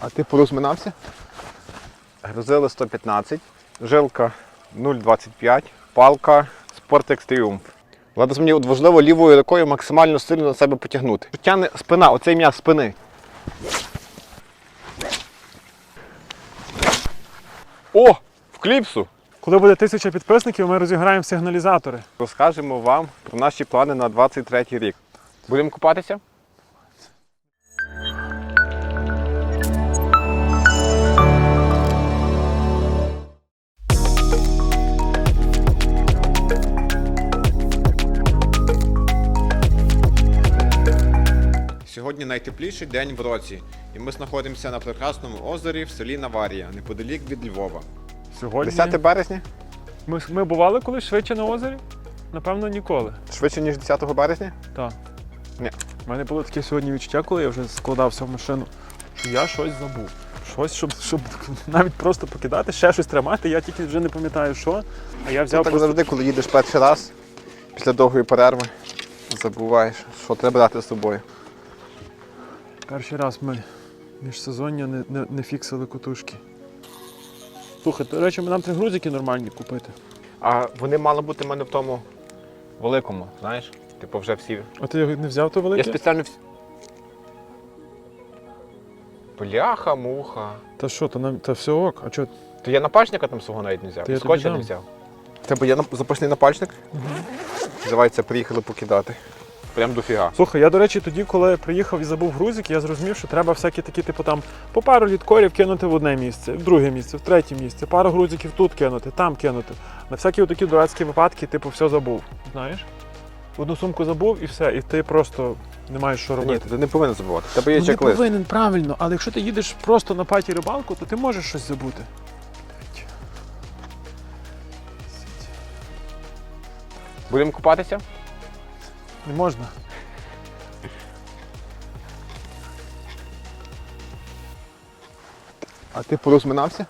А ти порозминався? Грузили 115, жилка 0,25, палка Sportex Triumph. Ладно, мені от важливо лівою рукою максимально сильно на себе потягнути. Тягне спина, оцей м'яз спини. О! В кліпсу! Коли буде тисяча підписників, ми розіграємо сигналізатори. Розкажемо вам про наші плани на 23 рік. Будемо купатися? Сьогодні найтепліший день в році, і ми знаходимося на прекрасному озері в селі Наварія, неподалік від Львова. Сьогодні 10 березня? ми, ми бували колись швидше на озері? Напевно, ніколи. Швидше, ніж 10 березня? Так. Ні. У мене було таке сьогодні відчуття, коли я вже складався в машину, що я щось забув. Щось, щоб, щоб навіть просто покидати, ще щось тримати, я тільки вже не пам'ятаю, що. А я Це так просто... завжди, коли їдеш перший раз, після довгої перерви, забуваєш, що треба брати з собою. Перший раз ми міжсезоння не, не, не фіксили кутушки. Слухай, до речі, нам треба грузики нормальні купити. А вони мали бути в мене в тому великому, знаєш? Типу вже всі. А ти його не взяв то Я спеціально всі. Бляха, муха. Та що, то, нам... та все ок, а чого? То я напальчника там свого навіть не взяв. Та я І скотча не дам. взяв. В тебе є нап- запасний напальчник? Називається приїхали покидати. Прям дофіга. Слухай, я, до речі, тоді, коли приїхав і забув грузик, я зрозумів, що треба всякі такі, типу, там по пару літкорів кинути в одне місце, в друге місце, в третє місце, пару грузиків тут кинути, там кинути. На всякі такі дурацькі випадки, типу, все забув. Знаєш? Одну сумку забув і все, і ти просто не маєш що Ні, робити. ти не повинен забувати. Тебе є Ну, чек-лист. повинен правильно, але якщо ти їдеш просто на паті рибалку, то ти можеш щось забути. Будемо купатися? Не можна. А ти порозминався?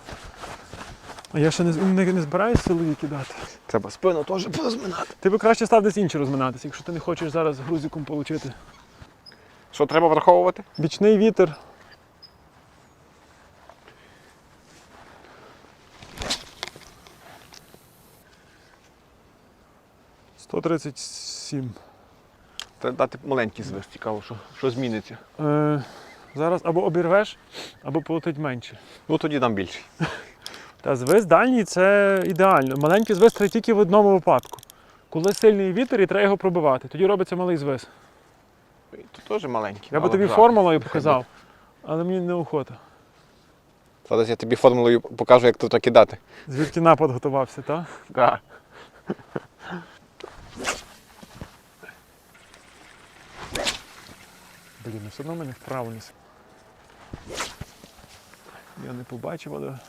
А я ще не, не, не збираюсь силові кидати. Треба спину теж порозминати. Ти би краще став десь інше розминатися, якщо ти не хочеш зараз грузиком отримати. Що треба враховувати? Бічний вітер. Сто тридцять сім. Треба дати маленький звис, цікаво, що, що зміниться. Е, зараз або обірвеш, або полетить менше. Ну тоді дам більший. Та звис дальній це ідеально. Маленький звис треба тільки в одному випадку. Коли сильний вітер і треба його пробивати, тоді робиться малий звис. Тут теж маленький. Я би тобі формулою показав, але мені неохота. Зараз я тобі формулою покажу, як тут кидати. Звідки напад готувався, так? Так. Блін, ну все одно мене вправо несе. Я не побачив, але.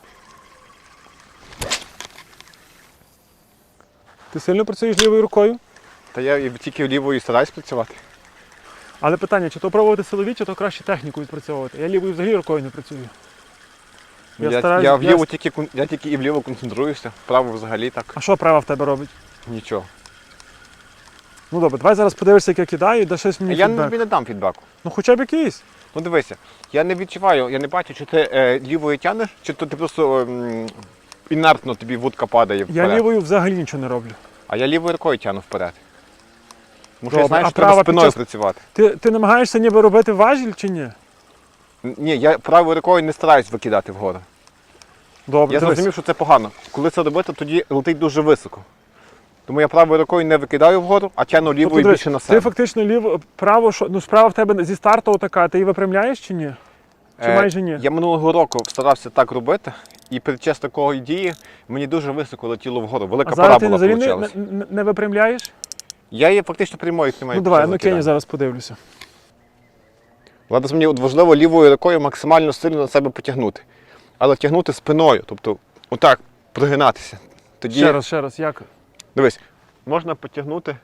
Ти сильно працюєш лівою рукою? Та я і тільки лівою стараюсь працювати. Але питання, чи то пробувати силові, чи то краще техніку відпрацьовувати. Я лівою взагалі рукою не працюю. Я Я, стараюсь- я, вліво я- тільки, я тільки і вліво концентруюся, вправо взагалі так А що права в тебе робить? нічого. Ну добре, давай зараз подивишся, як я кидаю, і да щось мені я фідбек. тобі не дам фідбеку. Ну хоча б якийсь. Ну дивися, я не відчуваю, я не бачу, чи ти е, лівою тянеш, чи то ти просто ем, інертно тобі вудка падає Я лівою взагалі нічого не роблю. А я лівою рукою тяну вперед. Тому що я знаю, що треба спиною час- працювати. Ти, ти намагаєшся ніби робити важіль чи ні? Ні, я правою рукою не стараюсь викидати вгору. Добре, Я дивись. зрозумів, що це погано. Коли це робити, тоді летить дуже високо. Тому я правою рукою не викидаю вгору, а тяну лівою Тобто, більше на себе. Ти фактично ліво, право, що, ну справа в тебе зі старту така, ти її випрямляєш чи ні? Чи Е, майже ні? Я минулого року старався так робити, і під час такої дії мені дуже високо летіло вгору. Велика А зараз ти парабола не, не, не випрямляєш? Я її фактично прямою тримаю. ну давай, ну кинь, зараз подивлюся. Ладно, мені от важливо лівою рукою максимально сильно на себе потягнути. Але тягнути спиною, тобто отак прогинатися. Тоді, Ще раз, ще раз, як? Дивись, можна потягнути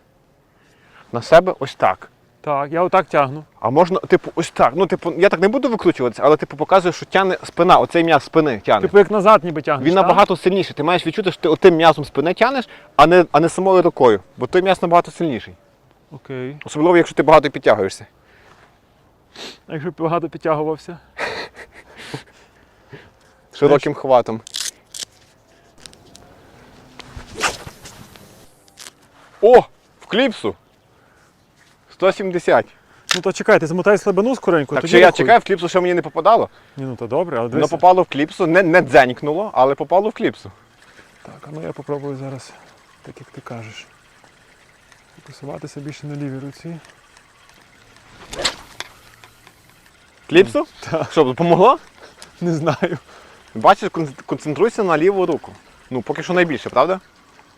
на себе ось так. Так, я отак тягну. А можна, типу, ось так. Ну, типу, я так не буду викручуватися, але типу показую, що тягне спина, оцей м'яз спини тягне. Типу як назад ніби тягнеш. Він так? набагато сильніший. Ти маєш відчути, що ти отим м'язом спини тягнеш, а не, а не самою рукою. Бо той м'яз набагато сильніший. Окей. Особливо, якщо ти багато підтягуєшся. А якщо б багато підтягувався? широким хватом. О! В кліпсу! 170. Ну то чекай, ти змотай слабину скоренько. Так тоді що я рахуй. чекаю, в кліпсу ще мені не попадало. Ні, ну то добре, але Воно дивися. попало в кліпсу, не, не дзенькнуло, але попало в кліпсу. Так, а ну я попробую зараз, так як ти кажеш. Фокусуватися більше на лівій руці. Кліпсу? Так. Що, допомогло? Не знаю. Бачиш, кон- концентруйся на ліву руку. Ну, поки що найбільше, правда?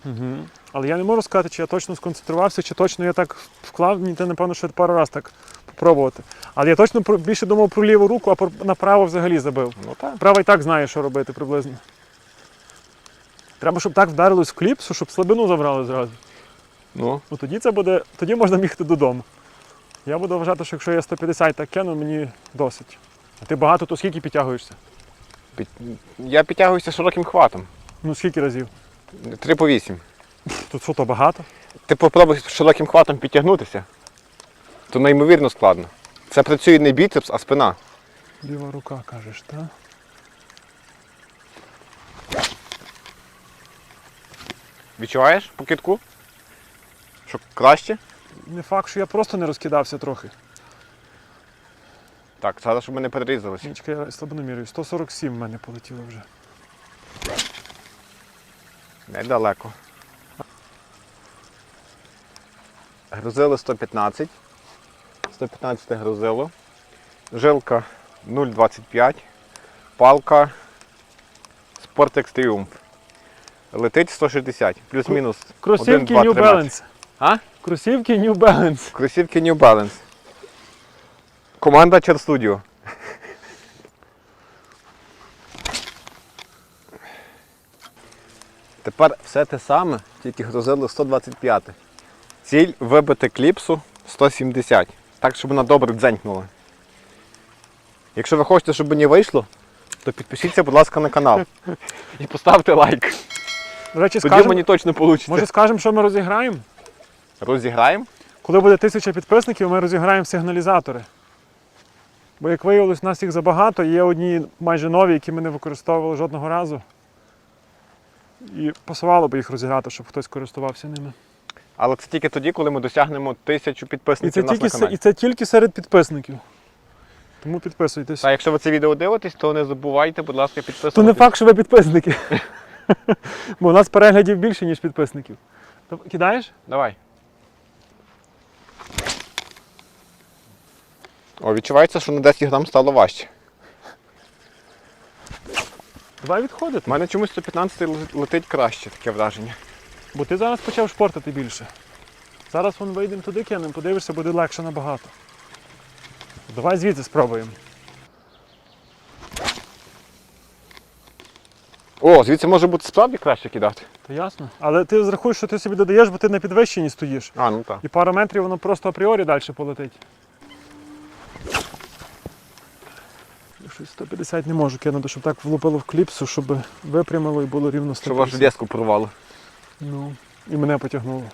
Угу. Але я не можу сказати, чи я точно сконцентрувався, чи точно я так вклав, мені те, напевно, ще пару разів так попробувати. Але я точно більше думав про ліву руку, а про направо взагалі забив. Ну так. Права і так знає, що робити приблизно. Треба, щоб так вдарилось в кліпсу, щоб слабину забрали зразу. Ну, Ну тоді це буде, тоді можна бігти додому. Я буду вважати, що якщо я 150 так кину, мені досить. А ти багато, то скільки підтягуєшся? під... я підтягуюся широким хватом. Ну скільки разів? 3 по 8. Тут що то багато? Ти попробуй широким хватом підтягнутися, то неймовірно складно. Це працює не біцепс, а спина. Ліва рука, кажеш, так? Відчуваєш по китку? Що краще? Не факт, що я просто не розкидався трохи. Так, зараз, щоб ми не перерізалися. Ні, чекай, я слабину міряю. 147 в мене полетіло вже. Недалеко. Грузили 115. 115 грузило. Жилка 0,25. Палка Sportex Triumph. Летить 160. Плюс-мінус. Кросівки 1, 2, New 3 метри. Balance. А? Кросівки New Balance. Кросівки New Balance. Команда Chair Тепер все те саме, тільки грузили 125. Ціль вибити кліпсу 170. Так, щоб вона добре дзенькнула. Якщо ви хочете, щоб мені вийшло, то підпишіться, будь ласка, на канал. І поставте лайк. До речі, Тоді скажемо, мені точно вийде. може скажемо, що ми розіграємо? Розіграємо? Коли буде тисяча підписників, ми розіграємо сигналізатори. Бо як виявилось, у нас їх забагато, є одні майже нові, які ми не використовували жодного разу. І пасувало би їх розіграти, щоб хтось користувався ними. Але це тільки тоді, коли ми досягнемо тисячу І підписників це, у нас тільки, на каналі. і це тільки серед підписників. Тому підписуйтесь. Та якщо ви це відео дивитесь, то не забувайте, будь ласка, підписуватись. То не факт, що ви підписники. Бо у нас переглядів більше, ніж підписників. То Кидаєш? Давай. О, відчувається, що на 10 грам стало важче. Давай У мене чомусь 115 ле- летить краще, таке враження. Бо ти зараз почав шпортати більше. Зараз вон вийдемо туди, кинемо, подивишся, буде легше набагато. Давай звідси спробуємо. О, звідси може бути справді краще кидати. То ясно. Але ти зрахуй, що ти собі додаєш, бо ти на підвищенні стоїш. А, ну так. І пару метрів воно просто апріорі далі полетить. Щось 150 не можу кинути, щоб так влупило в кліпсу, щоб випрямило і було рівно 150. Щоб вашу деску порвало. Ну, і мене потягнуло.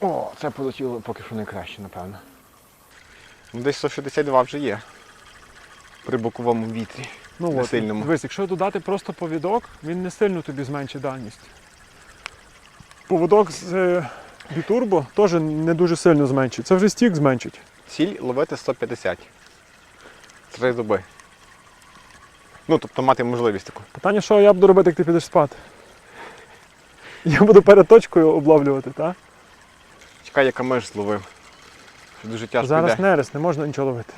О, це полетіло поки що найкраще, напевно. Ну, десь 162 вже є. При боковому вітрі. Ну Не от, сильному. дивись, якщо додати просто повідок, він не сильно тобі зменшить дальність. Поводок з е, бітурбо теж не дуже сильно зменшить. Це вже стік зменшить. Ціль ловити 150. Три зуби. Ну, тобто мати можливість таку. Питання, що я буду робити, як ти підеш спати? Я буду перед точкою обловлювати, так? Чекай, яка меж зловив. Дуже тяжко Зараз йде. нерест, не можна нічого ловити.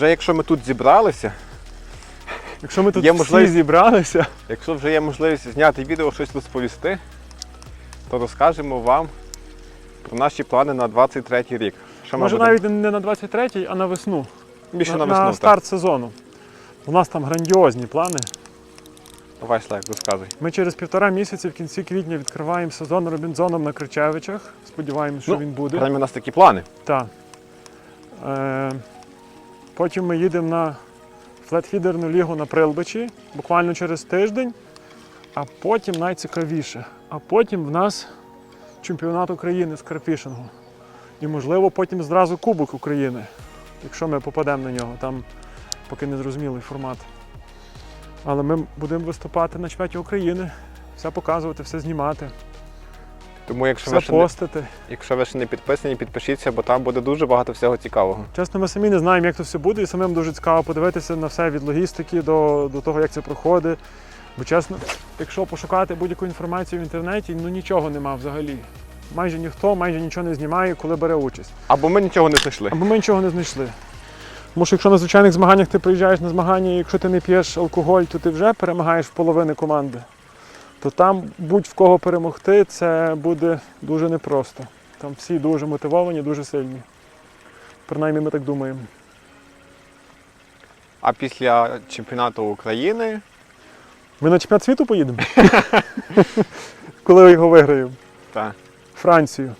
Вже якщо ми тут зібралися, Якщо ми тут Є всі можливість- зібралися, Якщо вже є можливість зняти відео, щось розповісти, то розкажемо вам про наші плани на 23 рік. Що може навіть не на 23-й, а на весну. більше на, на весну. на так. старт сезону. У нас там грандіозні плани. Давай, Слайк, розказуй. Ми через півтора місяці в кінці квітня відкриваємо сезон Робінзоном на Кричевичах. Сподіваємось, що Ну, він буде. Принаймні, у нас такі плани. Так. Е, потім ми їдемо на флетфідерну лігу на Прилбичі, буквально через тиждень. А потім найцікавіше. А потім в нас чемпіонат України з карпішингу. І, можливо, потім зразу Кубок України, якщо ми попадемо на нього. Там поки не зрозумілий формат. Але ми будемо виступати на чемпіонаті України, все показувати, все знімати, Тому, якщо ви, ще не, постити. якщо ви ще не підписані, підпишіться, бо там буде дуже багато всього цікавого. Чесно, ми самі не знаємо, як це все буде, і самим дуже цікаво подивитися на все від логістики до, до того, як це проходить. Бо чесно, якщо пошукати будь-яку інформацію в інтернеті, ну нічого нема взагалі. Майже ніхто, майже нічого не знімає, коли бере участь. Або ми нічого не знайшли. Або ми нічого не знайшли. Тому що якщо на звичайних змаганнях ти приїжджаєш на змагання, і якщо ти не п'єш алкоголь, то ти вже перемагаєш в половини команди. То там будь-в кого перемогти, це буде дуже непросто. Там всі дуже мотивовані, дуже сильні. Принаймні ми так думаємо. А після чемпіонату України Ми на чемпіонат світу поїдемо? Коли його виграємо? та, Францію.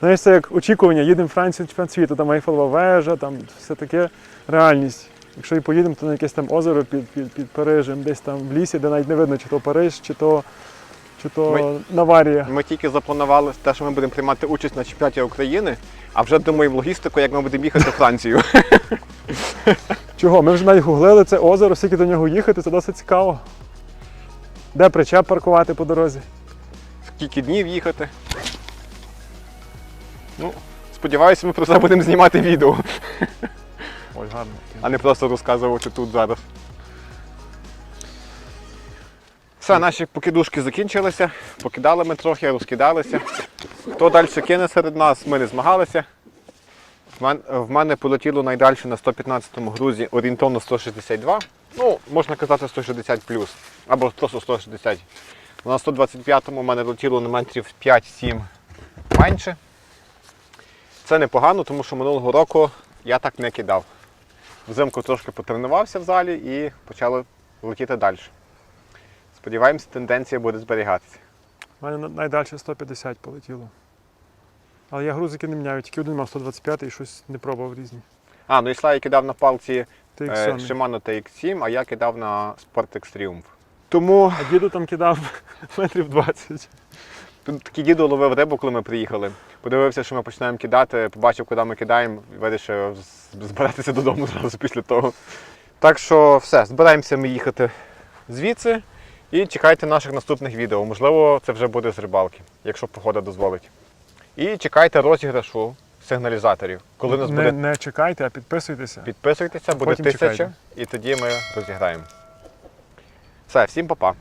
Знаєш, це як очікування, їдемо в Францію на чемпіонат світу, там Ейфелева вежа, там все таке реальність. Якщо і поїдемо, то на якесь там озеро під, під, під Парижем, десь там в лісі, де навіть не видно, чи то Париж, чи то, чи то Ми- Наварія. ми тільки запланували те, що ми будемо приймати участь на чемпіонаті України, а вже думаємо логістику, як ми будемо їхати у Францію. Чого? Ми вже навіть гуглили це озеро, скільки до нього їхати, це досить цікаво. Де причеп паркувати по дорозі? Скільки днів їхати. Ну, сподіваюся, ми про це будемо знімати відео, Ой, гарно. а не просто розказувати тут зараз. Все, наші покидушки закінчилися, покидали ми трохи, розкидалися. Хто далі кине серед нас, ми не змагалися. В мене полетіло найдальше на 115-му грузі орієнтовно 162. Ну, можна казати 160 плюс. Або просто 160. На 125-му в мене летіло на метрів 5-7 менше. Це непогано, тому що минулого року я так не кидав. Взимку трошки потренувався в залі і почали летіти далі. Сподіваємось, тенденція буде зберігатися. У мене на- найдальше 150 полетіло. Але я грузики не міняю, тільки один мав 125 і щось не пробував різні. А, ну і Славі кидав на палці Ти як е, сьомий. Shimano TX7, а я кидав на Sportex Triumph. Тому А діду там кидав метрів 20. тут такий дідо ловив рибу, коли ми приїхали. Подивився, що ми починаємо кидати, побачив, куди ми кидаємо, вирішив з- збиратися додому зразу після того. Так що все, збираємося ми їхати звідси і чекайте наших наступних відео. Можливо, це вже буде з рибалки, якщо погода дозволить. І чекайте розіграшу сигналізаторів. Коли нас не, буде не чекайте, а підписуйтеся. Підписуйтеся, буде Потім тисяча, чекайте. і тоді ми розіграємо. Все, всім па-па.